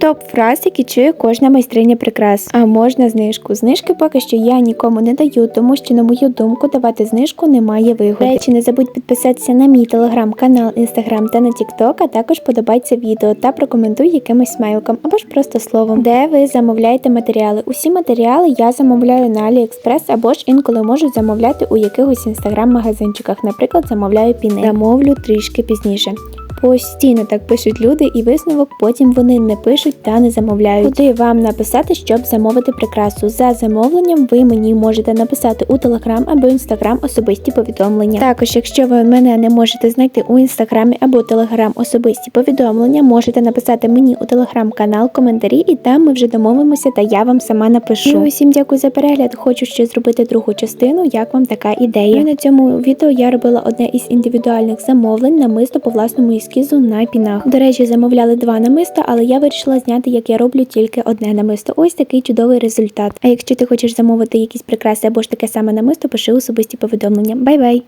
Топ фраз, які чує кожна майстриня прикрас. А можна знижку. Знижки поки що я нікому не даю, тому що, на мою думку, давати знижку немає вигоди. Речі, не забудь підписатися на мій телеграм-канал, інстаграм та на тікток, а також подобайся відео та прокоментуй якимось смайликом або ж просто словом, де ви замовляєте матеріали. Усі матеріали я замовляю на AliExpress або ж інколи можу замовляти у якихось інстаграм-магазинчиках. Наприклад, замовляю піни. Замовлю трішки пізніше. Постійно так пишуть люди, і висновок потім вони не пишуть та не замовляють. Куди вам написати, щоб замовити прикрасу? За замовленням ви мені можете написати у телеграм або інстаграм особисті повідомлення. Також, якщо ви мене не можете знайти у інстаграмі або телеграм особисті повідомлення, можете написати мені у телеграм-канал коментарі, і там ми вже домовимося, та я вам сама напишу. І усім дякую за перегляд. Хочу ще зробити другу частину. Як вам така ідея? І на цьому відео я робила одне із індивідуальних замовлень намисто по власному ескізу на пінах. До речі, замовляли два намиста, але я вирішила зняти, як я роблю тільки одне намисто. Ось такий чудовий результат. А якщо ти хочеш замовити якісь прикраси або ж таке саме намисто, пиши особисті повідомлення. Бай-бай!